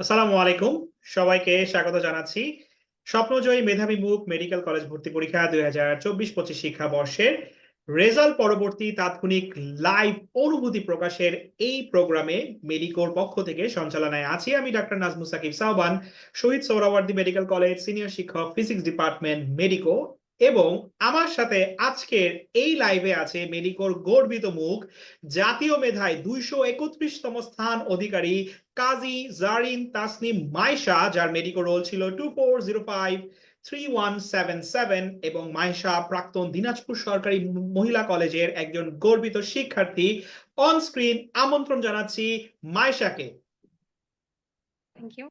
আসসালামু আলাইকুম। সবাইকে স্বাগত জানাচ্ছি। স্বপ্নজয়ী মেধাবী মুখ মেডিকেল কলেজ ভর্তি পরীক্ষা দুই হাজার চব্বিশ পঁচিশ শিক্ষাবর্ষের রেজাল্ট পরবর্তী তাৎক্ষণিক লাইভ অনুভূতি প্রকাশের এই প্রোগ্রামে মেডিকোর পক্ষ থেকে সঞ্চালনায় আছি আমি doctor Nazmu Sakib Sahban, Shahid Suhrawardy medical college senior শিক্ষক, ফিজিক্স ডিপার্টমেন্ট মেডিকো। এবং আমার সাথে আজকের এই লাইভে আছে মেডিকোর গর্বিত মুখ, জাতীয় মেধায় দুইশো একত্রিশতম স্থান অধিকারী কাজী জারিন তাসনিম মাইশা যার মেডিকো রোল ছিল two four zero five three one seven seven এবং মাইশা প্রাক্তন দিনাজপুর সরকারি মহিলা কলেজের একজন গর্বিত শিক্ষার্থী। অন স্ক্রিন আমন্ত্রণ জানাচ্ছি মাইশাকে থ্যাংক ইউ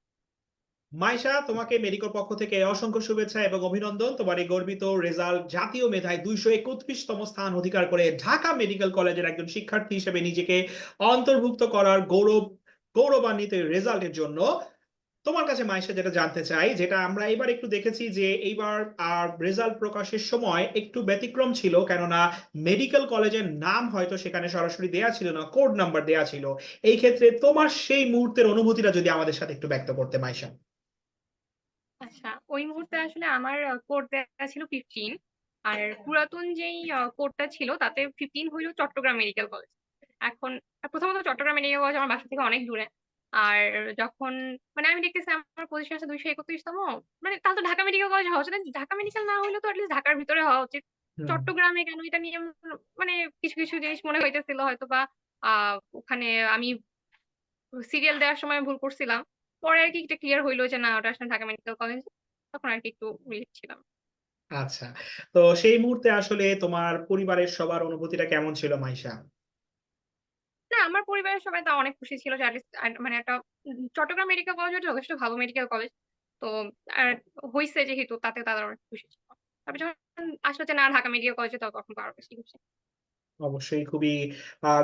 মাইশা, তোমাকে মেডিকোর পক্ষ থেকে অসংখ্য শুভেচ্ছা এবং অভিনন্দন। তোমার এই গর্বিত রেজাল্ট জাতীয় মেধায় দুইশো একত্রিশতম স্থান অধিকার করে ঢাকা মেডিকেল কলেজের একজন শিক্ষার্থী হিসেবে নিজেকে অন্তর্ভুক্ত করার গৌরব, গৌরবান্বিত রেজাল্টের জন্য। তোমার কাছে মাইশা যেটা জানতে চাই, যেটা আমরা এবার একটু দেখেছি যে এইবার আর রেজাল্ট প্রকাশের সময় একটু ব্যতিক্রম ছিল, কেননা মেডিকেল কলেজের নাম হয়তো সেখানে সরাসরি দেয়া ছিল না কোড নাম্বার দেয়া ছিল। এই ক্ষেত্রে তোমার সেই মুহূর্তের অনুভূতিটা যদি আমাদের সাথে একটু ব্যক্ত করতে, মাইশা। আচ্ছা ওই মুহূর্তে আসলে আমার কোড দেওয়া ছিল ফিফটিন আর পুরাতন যেই কোডটা ছিল তাতে ফিফটিন হইল চট্টগ্রাম মেডিকেল কলেজ এখন প্রথমত চট্টগ্রাম মেডিকেল কলেজ আমার বাসা থেকে অনেক দূরে। আর যখন মানে আমি দেখতেছি আমার পজিশন আছে দুইশো একত্রিশতম মানে তাহলে তো ঢাকা মেডিকেল কলেজ হওয়া উচিত। ঢাকা মেডিকেল না হলে তো অ্যাটলিস্ট ঢাকার ভিতরে হওয়া উচিত। চট্টগ্রামে কেন এটা নিয়ে মানে কিছু কিছু জিনিস মনে হইতেছিল হয়তো বা আহ ওখানে আমি সিরিয়াল দেওয়ার সময় ভুল করছিলাম। পরে আর কি এটা ক্লিয়ার হইল যে না ওটা আসলে ঢাকা মেডিকেল কলেজ তখন আর কি একটু রিলিফ ছিলাম। আচ্ছা তো সেই মুহূর্তে আসলে তোমার পরিবারের সবার অনুভূতিটা কেমন ছিল মাইশা? না আমার পরিবারের সবাই তা অনেক খুশি ছিল যে মানে একটা চট্টগ্রাম মেডিকেল কলেজ যথেষ্ট ভালো মেডিকেল কলেজ তো আর হয়েছে যেহেতু তাতে তারা অনেক খুশি ছিল। তারপর যখন আসলে না ঢাকা মেডিকেল কলেজে তখন আরও বেশি খুশি অবশ্যই খুবই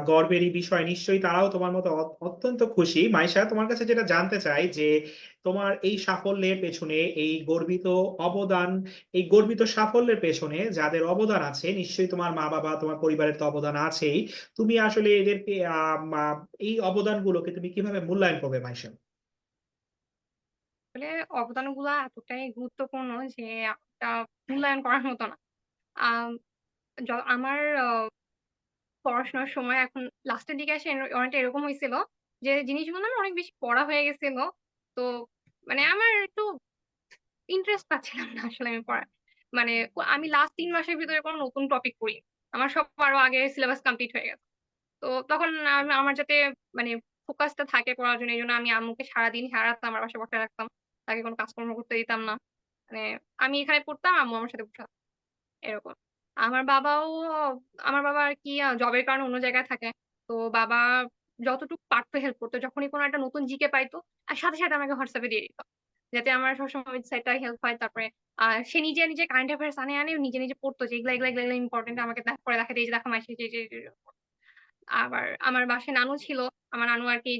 গর্বেরই বিষয়। নিশ্চয়ই তারাও তোমার মতো অত্যন্ত খুশি। মাইশা তোমার কাছে যেটা জানতে চাই যে তোমার এই সাফল্যের পেছনে এই গর্বিত অবদান এই গর্বিত সাফল্যের পেছনে যাদের অবদান আছে নিশ্চয়ই তোমার মা বাবা তোমার পরিবারের তো অবদান আছেই। তুমি আসলে মা- এই অবদানগুলোকে তুমি কীভাবে মূল্যায়ন করবে মাইশা আসলে অবদানগুলা এতটাই গুরুত্বপূর্ণ যে মূল্যায়ন করার মতো না। আম, আমার পড়াশোনার সময় এখন লাস্টের দিকে এসে অনেকটা এরকম হয়েছিল যে জিনিসগুলো অনেক বেশি পড়া হয়ে গেছিল। তো মানে আমার একটু ইন্টারেস্ট পাচ্ছিলাম না আসলে আমি পড়ায় মানে আমি লাস্ট তিন মাসের ভিতরে কোনো নতুন টপিক পড়ি আমার সব আরও আগে সিলেবাস কমপ্লিট হয়ে গেছে। তো তখন আমার যাতে মানে ফোকাসটা থাকে পড়ার জন্য, এই জন্য আমি আম্মুকে সারাদিন হারাতাম, আমার বাসায় বসে রাখতাম তাকে কোনো কাজকর্ম করতে দিতাম না। মানে আমি এখানে পড়তাম, আম্মু আমার সাথে বসে এরকম। আমার বাবাও, আমার বাবা আর কি জবের কারণে অন্য জায়গায় থাকে। তো বাবা যতটুকু পারতো হেল্প করতো, যখনই কোনো একটা নতুন জিকে পাইতো, আর সাথে সাথে আমাকে হোয়াটসঅ্যাপে দিয়ে দিত। যাতে আমার সবসময় ওয়েবসাইটটা হেল্প হয়, তারপরে সে নিজে নিজে কারেন্ট অ্যাফেয়ার্স আনে আনে নিজে নিজে পড়তো যে এগুলা এগুলা এগুলা ইম্পর্টেন্ট আমাকে দেখ- পরে দেখাতে এই যে দেখো মাসে আবার আমার বাসায় নানু ছিল, আমার নানু আর কি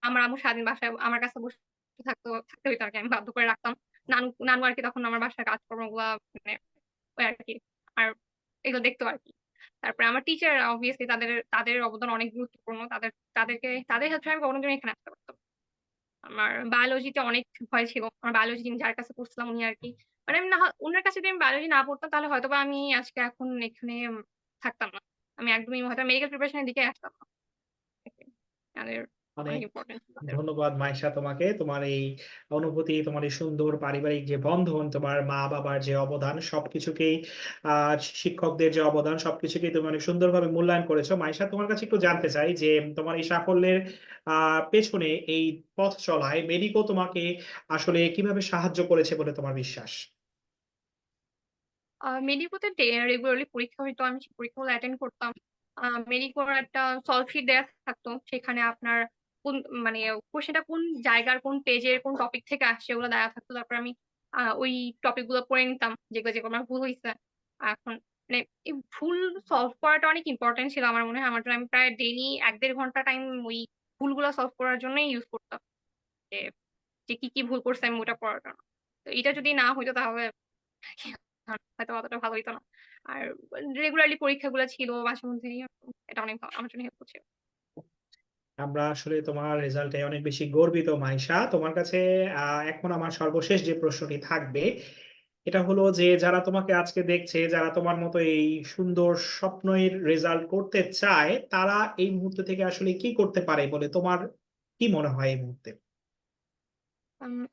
আমার আম্মু সারাদিন বাসায়, আমার কাছে বসে থাকতো, থাকতে হইতো আর কি, আমি বাধ্য করে রাখতাম। নানু নানু আর কি তখন আমার বাসায় কাজকর্মগুলা মানে ওই আর কি। আর এগুলো দেখতো আর কি তারপরে আমার টিচার অবভিয়াসলি তাদের তাদের অবদান অনেক গুরুত্বপূর্ণ। তাদের, তাদেরকে, তাদের সাথে আমি কখনো এখানে আসতে পারতাম আমার বায়োলজিতে অনেক ভয় ছিল। আমার বায়োলজি যিনি যার কাছে পড়ছিলাম উনি আর কি। মানে আমি না ওনার কাছে যদি আমি বায়োলজি না পড়তাম, তাহলে হয়তো বা আমি আজকে এখন এখানে থাকতাম না। আমি একদমই হয়তো মেডিকেল প্রিপারেশনের দিকে আসতাম না। অনেক অনেক ধন্যবাদ মাইশা তোমাকে। তোমার এই অনুভূতি তোমার এই সুন্দর পারিবারিক যে বন্ধন তোমার মা বাবার যে অবদান সবকিছুকেই আহ শিক্ষকদের যে অবদান সবকিছুকেই তুমি অনেক সুন্দরভাবে মূল্যায়ন করেছ। মাইশা তোমার কাছে একটু জানতে চাই যে তোমার এই সাফল্যের আহ পেছনে এই পথ চলায় মেডিকো তোমাকে আসলে কীভাবে সাহায্য করেছে বলে তোমার বিশ্বাস? মেডিকোতে রেগুলারলি পরীক্ষা হইতো আমি পরীক্ষাগুলো অ্যাটেন্ড করতাম। মেডিকোর একটা সলভ শিট দেওয়া থাকতো সেখানে আপনার কোন মানে কোশ্চেনটা কোন জায়গার, কোন পেজের কোন টপিক থেকে আসছে ওগুলো দেওয়া থাকতো। তারপর আমি ওই টপিকগুলো পড়ে নিতাম, যেগুলো যেগুলো আমার ভুল হয়েছে এখন মানে এই ভুল সলভ করাটা অনেক ইম্পর্টেন্ট ছিল আমার মনে হয়। আমার জন্য আমি প্রায় ডেইলি এক দেড় ঘণ্টা টাইম ওই ভুলগুলো সলভ করার জন্যই ইউজ করতাম। যে কি কি ভুল করছে আমি ওটা পড়ার জন্য। তো এটা যদি না হইতো তাহলে হয়তো অতটা ভালো হইতো না। আর রেগুলারলি পরীক্ষাগুলো ছিল মাঝে মধ্যে এটা অনেক আমার জন্য হেল্প করছে আমরা আসলে তোমার রেজাল্টে অনেক বেশি গর্বিত মাইশা। তোমার কাছে এখন আমার সর্বশেষ যে প্রশ্নটি থাকবে, এটা হলো যে যারা তোমাকে আজকে দেখছে, যারা তোমার মতো এই সুন্দর স্বপ্নের রেজাল্ট করতে চায়, তারা এই মুহূর্তে থেকে আসলে কি করতে পারে বলে তোমার কি মনে হয় এই মুহূর্তে?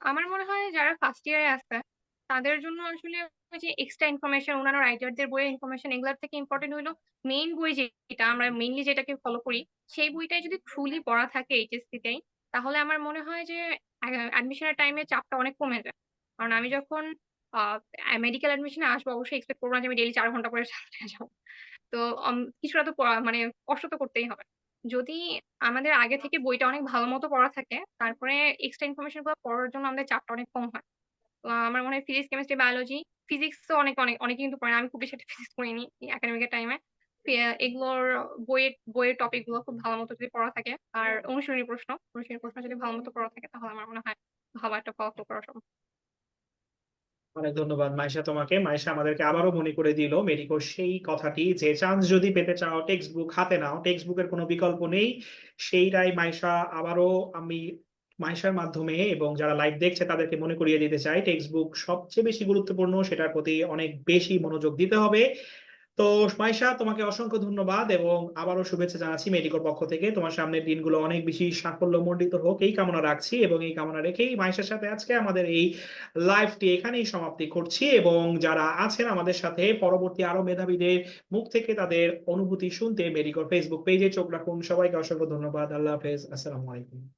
আমার মনে হয় যারা ফার্স্ট ইয়ারে আছে তাদের জন্য আসলে ওই যে এক্সট্রা ইনফরমেশন অন্যান্য রাইটারদের বইয়ের ইনফরমেশন এগুলোর থেকে ইম্পর্টেন্ট হইল মেইন বই যেটা আমরা মেইনলি যেটাকে ফলো করি, সেই বইটাই যদি ট্রুলি পড়া থাকে এইচএসসি তেই তাহলে আমার মনে হয় যে অ্যাডমিশনের টাইমে চাপটা অনেক কমে যায়। কারণ আমি যখন মেডিকেল অ্যাডমিশনে আসব, অবশ্যই এক্সপেক্ট করব না যে আমি ডেইলি চার ঘণ্টা করে যাব। তো কিছুটা তো মানে কষ্ট তো করতেই হবে। যদি আমাদের আগে থেকে বইটা অনেক ভালো মতো পড়া থাকে, তারপরে এক্সট্রা ইনফরমেশনগুলো পড়ার জন্য আমাদের চাপটা অনেক কম হয়। আমার মনে হয় ফিজিক্স কেমিস্ট্রি বায়োলজি ফিজিক্স তো অনেক অনেক অনেকে কিন্তু পড়ে। আমি খুব বেশি একটা ফিজিক্স পড়িনি একাডেমিকের টাইমে এগুলোর বইয়ের বইয়ের টপিকগুলো খুব ভালো মতো যদি পড়া থাকে। আর অনুশীলনী প্রশ্ন অনুশীলনী প্রশ্ন যদি ভালো মতো পড়া থাকে তাহলে আমার মনে হয় ভালো একটা ফলাফল করা সম্ভব। অনেক ধন্যবাদ মাইশা তোমাকে। মাইশা আমাদেরকে আবারও মনে করে দিল মেডিকোর সেই কথাটি যে চান্স যদি পেতে চাও টেক্সট বুক হাতে নাও। টেক্সট বুকের কোনো বিকল্প নেই। সেইটাই মাইশা আবারও আমি মাইশার মাধ্যমে এবং যারা লাইভ দেখছে তাদেরকে মনে করিয়ে দিতে চাই টেক্সট বুক সবচেয়ে বেশি গুরুত্বপূর্ণ সেটার প্রতি অনেক বেশি মনোযোগ দিতে হবে। তো মাইশা, তোমাকে অসংখ্য ধন্যবাদ এবং আবারও শুভেচ্ছা জানাচ্ছি মেডিকোর পক্ষ থেকে। তোমার সামনের দিনগুলো অনেক বেশি সাফল্য সাফল্যমণ্ডিত হোক, এই কামনা রাখছি এবং এই কামনা রেখেই মাইশার সাথে আজকে আমাদের এই লাইভটি এখানেই সমাপ্তি করছি এবং যারা আছেন আমাদের সাথে, পরবর্তী আরও মেধাবীদের মুখ থেকে তাদের অনুভূতি শুনতে মেডিকোর ফেসবুক পেজে চোখ রাখুন। সবাইকে অসংখ্য ধন্যবাদ। আল্লাহ হাফেজ। আসসালামু আলাইকুম।